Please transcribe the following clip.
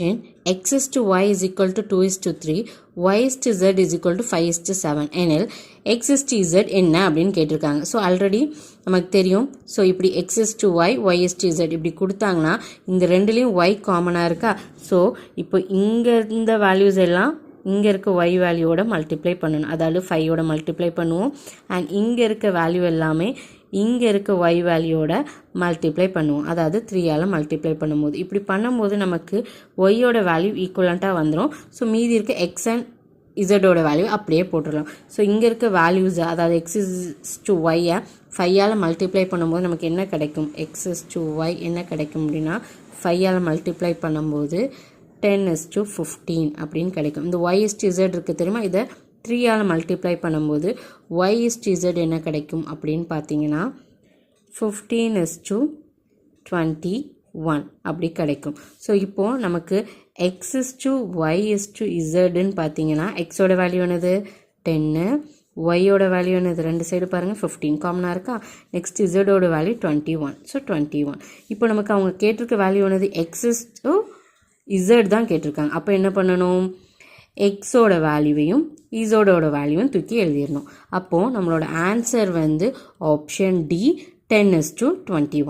question. X is to y is equal to 2 is to 3 y is to z is equal to 5 is to 7 எனில் x is to z என்ன அப்படின்னு கேட்டிருக்காங்க. So already நமக்கு தெரியும். So இப்படி x is to y y is to z இப்படி கொடுத்தாங்கன்னா இந்த ரெண்டுலேயும் y காமனாக இருக்கா? ஸோ இப்போ இங்கே இந்த வேல்யூஸ் எல்லாம் இங்கே இருக்க y வேல்யூவோட மல்டிப்ளை பண்ணணும். அதாவது ஃபைவோட மல்டிப்ளை பண்ணுவோம். அண்ட் இங்கே இருக்க வேல்யூ எல்லாமே இங்கே இருக்க y வேல்யூவோட மல்டிப்ளை பண்ணுவோம். அதாவது த்ரீயால் மல்டிப்ளை பண்ணும்போது. இப்படி பண்ணும்போது நமக்கு ஒய்யோட வேல்யூ ஈக்குவலண்ட்டாக வந்துடும் ஸோ மீதி இருக்க எக்ஸ் அண்ட் இசடோட வேல்யூ அப்படியே போட்டுடலாம் ஸோ இங்கே இருக்க வேல்யூஸை அதாவது எக்ஸ் இஸ் டு ஒய்யை ஃபையால் மல்டிப்ளை பண்ணும்போது நமக்கு என்ன கிடைக்கும்? எக்ஸ் இஸ் டு ஒய் என்ன கிடைக்கும் அப்படின்னா ஃபையால் மல்டிப்ளை பண்ணும்போது டென் இஸ் டு ஃபிஃப்டீன் அப்படின்னு கிடைக்கும். இந்த ஒய் இஸ் டு இசட் இருக்குது தெரியுமா? இதை த்ரீயால் மல்டிப்ளை பண்ணும்போது ஒய் இஸ்ட் இசட் என்ன கிடைக்கும் அப்படின்னு பார்த்தீங்கன்னா fifteen is to twenty one அப்படி கிடைக்கும். ஸோ இப்போது நமக்கு X is to Y is to இசட்னு பார்த்தீங்கன்னா எக்ஸோட வேல்யூ என்னது? டென்னு ஒய்யோட வேல்யூ என்னது? ரெண்டு சைடு பாருங்கள் ஃபிஃப்டீன் காமனாக இருக்கா? Next இசடோட value twenty one so twenty one இப்போ நமக்கு அவங்க கேட்டிருக்க வேல்யூ என்னது? எக்ஸ் இஸ் டு இசட் தான் கேட்டிருக்காங்க. அப்போ என்ன பண்ணணும்? எக்ஸோட வேல்யூவையும் இசோடோட வேல்யூவும் தூக்கி எழுதிடணும். அப்போது நம்மளோட ஆன்சர் வந்து option D ten is to twenty one